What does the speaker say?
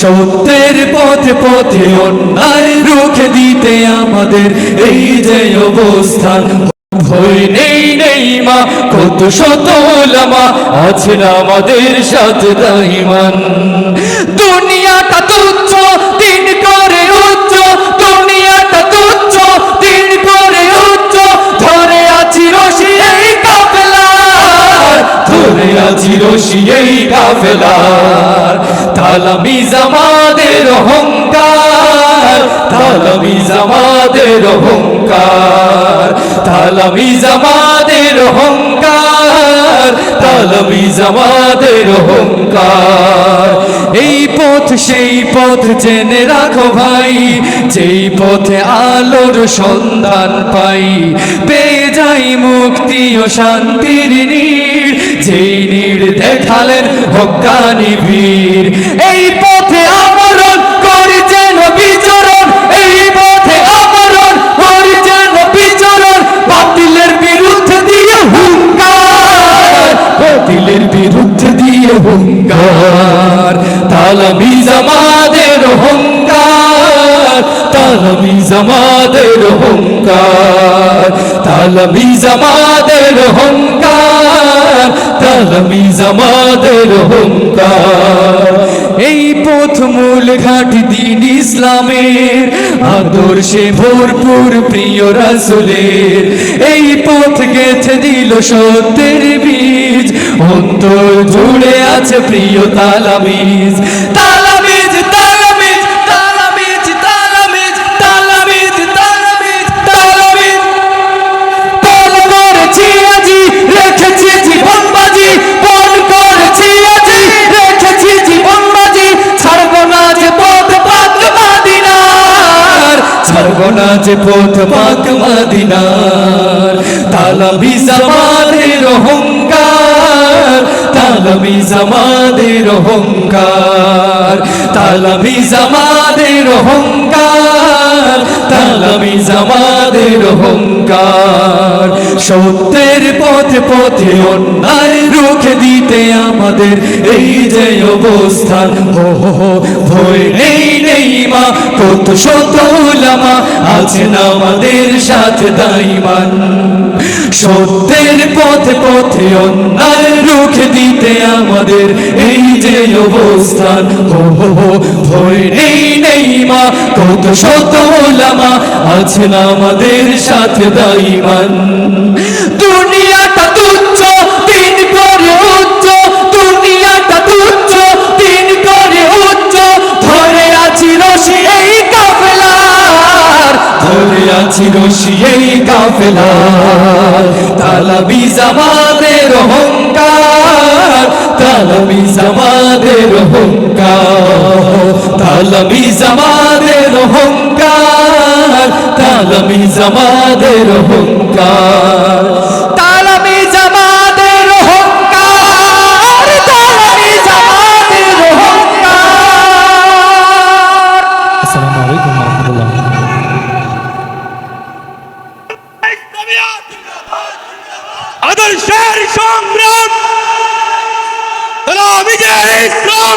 সত্যের পথে পথে অন্যায় রুখে দিতে আমাদের এই যে অবস্থান। ভয় নেই নেই মা, কত শত ওলামা আছেন আমাদের সাথে দাইমান দুনিয়াটা তুচ্ছ, দিন করে উচ্চ। দুনিয়াটা তুচ্ছ, দিন করে উচ্চ। ধরে আছি রশি এই কাফেলার, ধরে আছি রশি এই কাফেলার। তালামিজ আমাদের অহংকার তালামিজ আমাদের অহংকার তালামিজ আমাদের অহংকার তালামিজ আমাদের অহংকার। এই পথ, সেই পথ জেনে রাখো ভাই, যেই পথে আলোর সন্ধান পাই। পেয়ে যাই মুক্তি ও শান্তির নীড় যেই নীড় দেখালেন হকানি বীর। এই পথে আমরণ করি যেন বিচরণ এই পথে আমরণ করি যেন বিচরণ বাতিলের বিরুদ্ধে দিয়ে হুঙ্কার। বাতিলের বিরুদ্ধে দিয়ে হুঙ্কার। তালামিজ আমাদের হুঙ্কার। তালামিজ আমাদের হুঙ্কার। তালামিজ আমাদের হুঙ্কার। আমাদের হুঙ্কার। এই পথ মূল ঘাট দিন ইসলামের, আদর্শে ভরপুর প্রিয় রাসুলের। এই পথ গেছে দিল সত্যের বীজ, অন্তর জুড়ে আছে প্রিয় তালামিজ ছাড়বো না যে পথ পাক মাদিনার। তালাবি আমাদের অহংকার, তালাবি আমাদের অহংকার, তালাবি আমাদের অহংকার, তালাবি আমাদের অহংকার। সত্যের পথে পথে অন্যায় রুখে দিতে আমাদের এই যে অবস্থান। হো হো ভয় নেই নেই কত শত ওলামা আছেন আমাদের সাথে দাইমান। সত্যের পথে পথে অন্যায় রুখে দিতে আমাদের এই যে অবস্থান। কত শত ওলামা আছেন আমাদের সাথে দাইমান। ছিল সেই কাফেলা, তালাবি জামানের অহংকার, তালাবি জামানের অহংকার, তালাবি জামানের অহংকার, তালাবি জামানের অহংকার। আদর্শের সংগ্রাম। ইসলাম